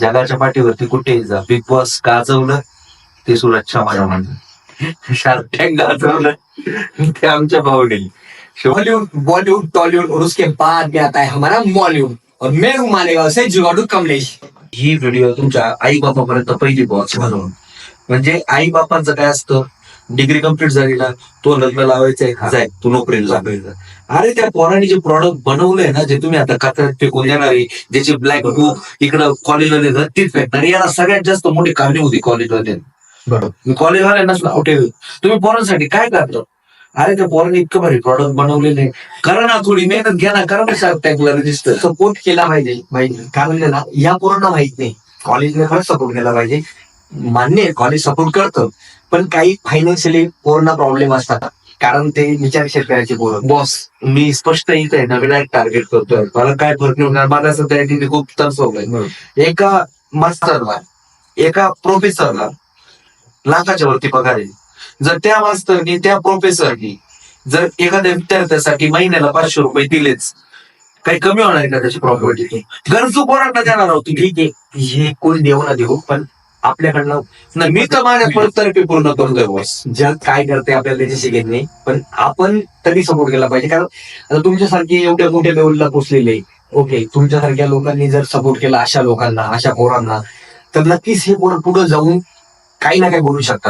जगाच्या पाठीवरती कुठेही जा. बिग बॉस गाजवलं ते सुरज चव्हाण शार्क टँक गाजवलं ते आमच्या भावने बॉलिवूड बॉलीवुड टॉलीवुड और उसके बाद में आता है हमारा बॉलीवुड और मैं हूं मालेगांव से जुगाड़ू कमलेश. ही व्हिडिओ तुमच्या आई बापापर्यंत पहिली पोहोच म्हणून. म्हणजे आई बापांचं काय असतं? डिग्री कंप्लीट झाली ना तो लग्न लावायचंय जाय तू नोकरीला लागायचं अरे त्या पोरांनी जे प्रॉडक्ट बनवलंय ना जे तुम्ही आता कचऱ्यात फेकून देणारे ज्याची ब्लॅक बुक इकडं कॉलेजला देतात तीच फेकणार याला सगळ्यात जास्त मोठी कामणी होती कॉलेजमध्ये बरोबर. मी कॉलेजवाल्यांनाच नाव ठेव तुम्ही पोरांसाठी काय करतो? अरे त्या पोरांनी इतकं भारी प्रॉडक्ट बनवलेले करा ना थोडी मेहनत घ्या ना करा ना शार्क टँकला रजिस्टर सपोर्ट केला पाहिजे कारण आहे ना या पोरांना माहीत नाही. कॉलेजने खरंच सपोर्ट केला पाहिजे. मान्य आहे कॉलेज सपोर्ट करतं. पण काही फायनान्शियली पोरांना प्रॉब्लेम असतात. कारण ते विचार शेतकऱ्याचे पोरं. बॉस मी स्पष्ट इथे आहे ना विनायक टार्गेट करतोय. मला काय फरक नाही होणार मला असं त्या ठिकाणी खूप तरसवलंय एका मास्टरला एका प्रोफेसरला लाखाच्या वरती पगार आहे. जर त्या मास्तरनी त्या प्रोफेसरनी जर एखाद्या विद्यार्थ्यासाठी महिन्याला पाचशे रुपये दिलेच काही कमी होणार आहे का त्याची प्रॉपर्टी गरजू पोरांना देणार आहोत ठीक आहे. हे कोणी देऊ ना देऊ पण आपल्याकडनं. मी तर माझ्या पडतर्फे पूर्ण करतोय बॉस. जग काय करते आपल्याला त्याच्याशी घेत नाही पण आपण तरी सपोर्ट केला पाहिजे. कारण आता तुमच्यासारखे एवढ्या मोठ्या लेवलला पोचलेले ओके तुमच्यासारख्या लोकांनी जर सपोर्ट केला अशा लोकांना अशा पोरांना तर नक्कीच हे पोरं पुढे जाऊन काही ना काही बोलू शकतात.